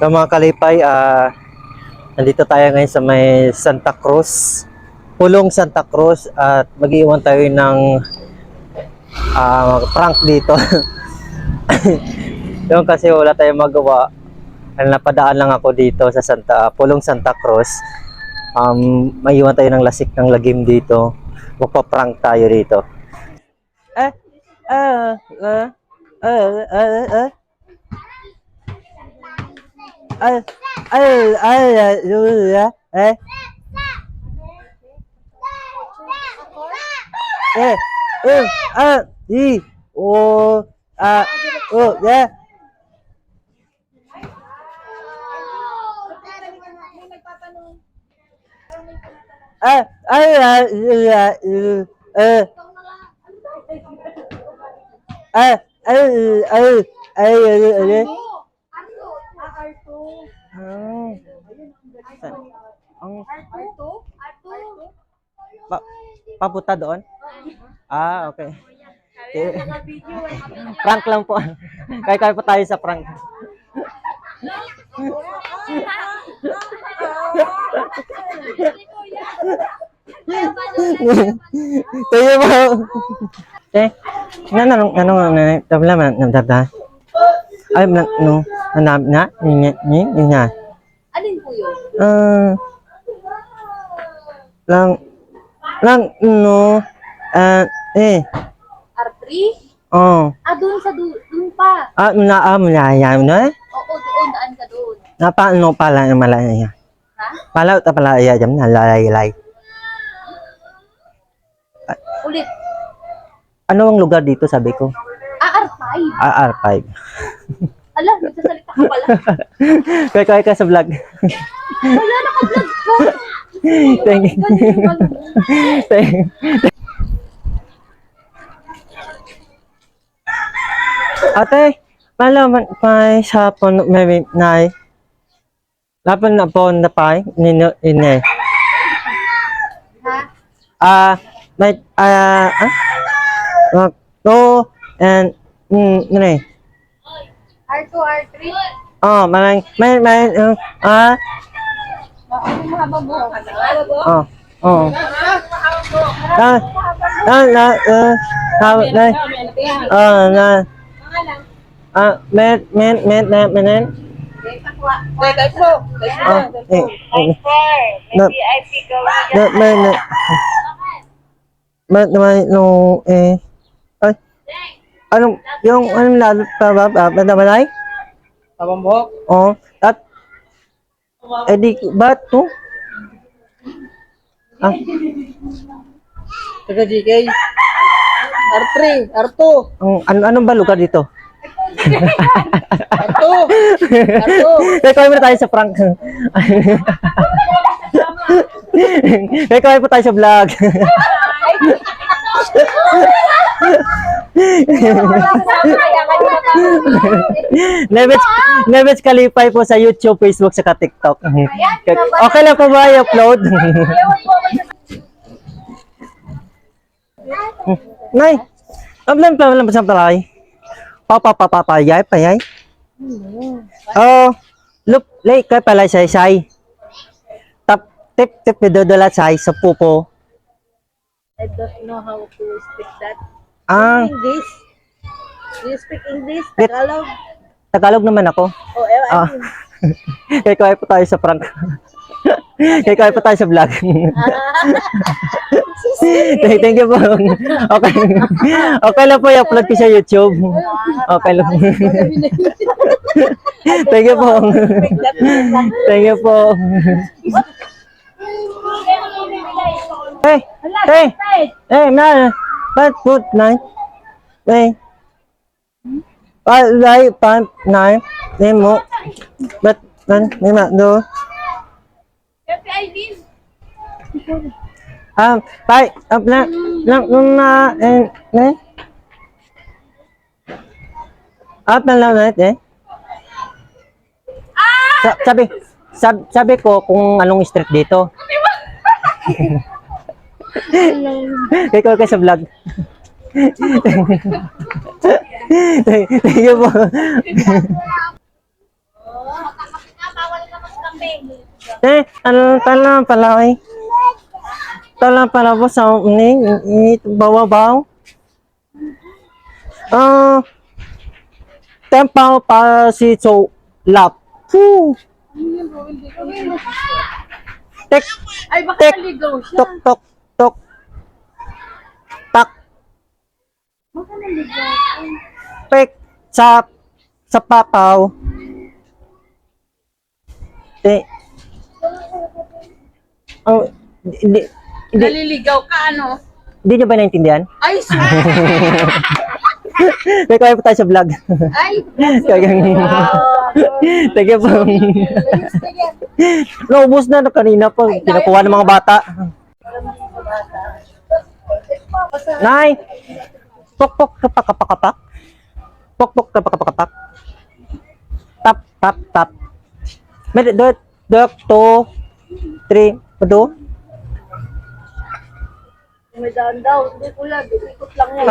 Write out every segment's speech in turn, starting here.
So mga kalipay, ah nandito tayo ngayon sa may Santa Cruz, Pulong Santa Cruz at mag-iwan tayo ng ah, prank dito. Yung kasi wala tayong magawa. Napadaan lang ako dito sa Santa Pulong Santa Cruz. Um, maiwan tayo ng lasik ng lagim dito. Magpa-prank tayo dito. Eh, ah, ah, ah, ah, ah. Ay, ay, ay, ay, ay, eh, eh, eh, ah, i, o, ah, o, yeah. Ah, ay, ay, ay, ay, eh, ah, ay, ay, ay, ay, ay, Ah. Ang pa, papunta doon? Ah, okay. Eh, prank lang po. Kaya kaya po tayo sa prank. Tayo mo. Eh, na ano na tabla man na tabla. Ay, na no, na ni ni ni na. Alin po yun? Ah, lang lang no ah eh R3? oh Ah, doon sa doon, doon pa. ah na am na yan na Oo, doon, daan ka doon. napa no pala na malaya Ha? pala ta pala ya jam na lay lay Ulit. ano ang lugar dito sabi ko Ah, R5. R5 Ala, nagsasalita ka pala. kaya kaya ka sa vlog Wala, naka-vlog ka. thank you thank Ate, pala man pa sa pon may nai. Lapan na pon na pa ni ni. Ha? Ah, may ah ah. No and mm ni. R2, R3? Oh, may may may uh, ah Ano mahabang buhok na? oh oh. Ah, ah na uh, na ah na ah met met met met met Teka po. ah eh eh na na na na ma na no eh ay anong yung anong lalo pa ba ba ba ba nay Tabang buhok. oh at eh di ba't to ah Taga GK. R3. R2. ang ano anong ba lugar dito R2. R2. Kaya kawin muna tayo sa prank. Kawin po tayo sa vlog. Nevets, Nevets Kalipay po sa YouTube, Facebook, saka TikTok. Okay lang po ba i-upload? Nay, ablan pa lang sa talay. Papa papa pa yay pa yay. Oh, look, lay kay pala say say. Tap tip tip dodala say sa pupo. I don't know how to speak that. Ah, English? Do you speak English? Tagalog? Tagalog naman ako. Oh, eh, Ah. Kaya kaya po tayo sa prank. Kaya kaya po tayo sa vlog. thank, thank you po. Okay. Okay lang po i-upload ko sa YouTube. Okay lang. thank you po. thank you po. hey, hey, hey, na, but put nine, hey, pa, lai, pa, nine, nemo, but, man, lima, do, um, pa, up na, lang, na, and, eh, up na lang natin, eh. Sa, sabi, sab, sabi ko kung anong street dito. Ikaw ka sa vlog. Thank you po. Eh, ano tala pala eh. Tala pala po sa ni ni bawabaw. Ah, tempaw pa si so lap. Tek Ay, baka naligaw siya. tok tok tok. Tak Baka naligaw. Pek sa sa papaw. Eh. Oh, hindi hindi Naliligaw ka, ano? hindi niyo ba naintindihan? Ay, sorry. Kaya kaya po tayo sa vlog. Ay, Kaya Thank you po. Naubos na no, kanina po. Pinakuha ng mga bata. Nay! Pok pok kapak kapak kapak. Pok pok kapak kapak kapak. Tap tap tap. Med dot dot two three do may daan daw. Hindi ko lang. Ikot lang yan.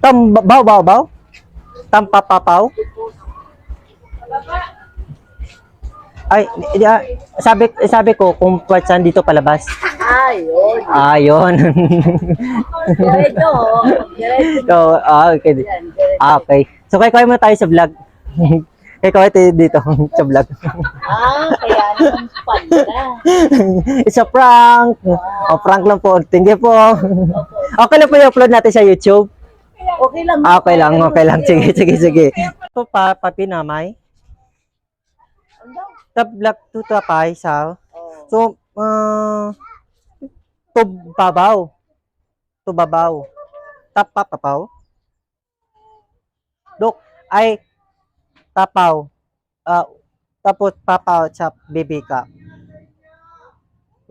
Tam baw baw baw. Tam papapaw. Ay, di- ah, sabi sabi ko kung saan dito palabas. Ay, yun. Ayun. Diretso. Diretso. so, ah, okay. Ah, okay. So, kaya kaya muna tayo sa vlog. kaya kaya tayo dito sa vlog. Ah, kaya naman pala. It's a prank. O, prank lang po. Thank you po. Okay lang po i-upload natin sa YouTube. Okay lang. Ah, okay lang, okay lang. Sige, sige, sige. Ito pa, papinamay. Vlog to tapay sa. So, uh, to babaw. To babaw. Tap papapaw. Dok, ay tapaw. Ah, tapos papaw sa bibika.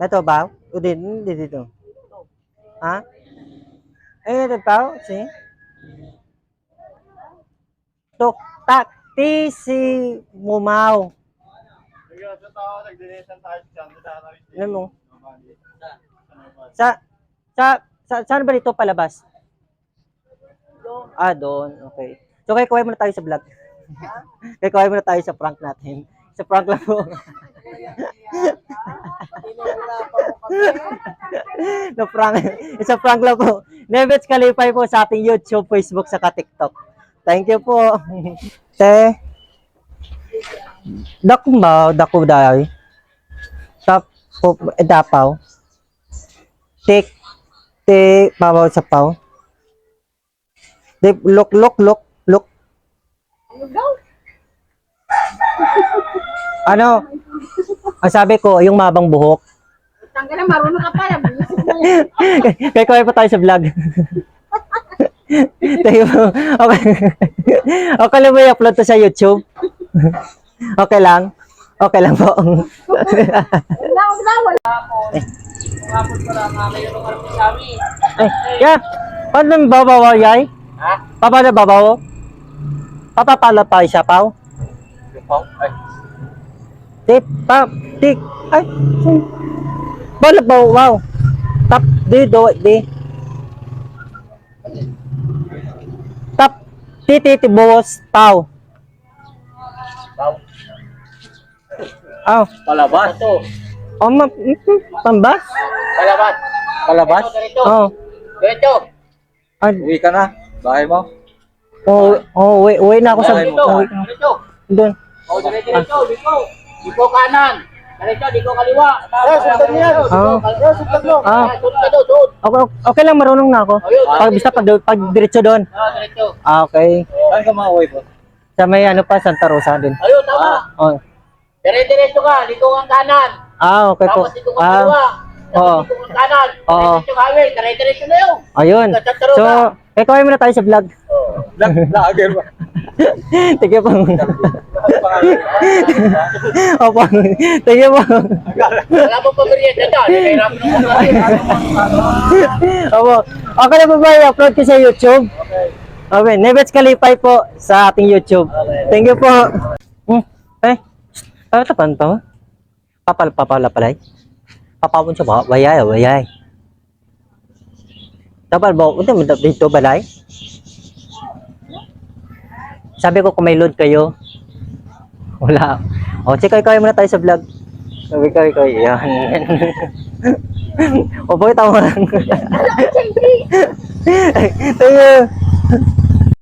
Ito ba? O din, din dito. Ha? Eh, ito pa, si. Tok, tak, ti si mumaw. Ano mo? Sa, sa, sa, saan ba dito palabas? Ah, doon. Okay. So, kaya kuhay muna tayo sa vlog. kaya kuhay muna tayo sa prank natin. Sa prank lang po. no prank. It's a prank lang po. Nevets Kalipay po sa ating YouTube, Facebook, saka TikTok. Thank you po. Te. Dako ba? Dako dahil. Tap po eh, dapaw. Tik te pabaw sa paw. De look look look look. Ano? Ang sabi ko, yung mabang buhok. Tangga na, marunong ka pala. Mo. Kaya kaya pa tayo sa vlog. Tayo. Okay. Okay lang ba i-upload to sa YouTube? Okay lang? Okay lang po. Wala, wala, wala. Hapon ko lang, mayroon ka rin sa amin. Yeah. Paano nang babaw yay? Ha? Papa na babaw? Papapala pa siya pao? Lupaw? Ay, Tip, pa, tik, ay. Bala ba, wow. Tap, di, do, di. Tap, titi, tibos, pao. Pao. Aw, Palabas. Ito. oh, ma, mm, pambas? Palabas. Palabas? Oh, Diretso. ay, Uwi ka na. Bahay mo. oh, oh, uwi, uwi na ako sa, Diretso. uwi, Diretso. doon. Oh, diretso, diretso. Dito. Dito kanan. Diretso, dito kaliwa. Eh, sundan niya. Ah. sundan mo. Ah, doon, okay, okay lang, marunong na ako. Pag, basta pag, pag diretso doon. Ah, diretso. Ah, okay. Saan ka makauwi po? Sa may ano pa, Santa Rosa din. Ayun, tama. Oh. Dire-diretso ka. Dito ang kanan. Ah, okay po. Tapos dito ka Ah, kaliwa. dito ang kanan. Oo. Dire-diretso ka, highway. Dire-diretso na yun. ayun. So, eh, kawin muna tayo sa vlog. Lager ba? Thank you po. Opo. Thank you po. Wala mo pa merienda dyan. Opo. Okay na po ba i-upload ko sa YouTube? Okay. Nevets Kalipay po sa ating YouTube. Thank you po. Hmm. Eh, ano tapan to? Papal papala palay. Papawon siya ba? Wayay, wayay. Dapat ba? Unta mo dito balay? Sabi ko kung may load kayo. Wala. O, check kayo muna tayo sa vlog. Sabi ko, ikaw, yan. o, bakit tama lang? Tayo.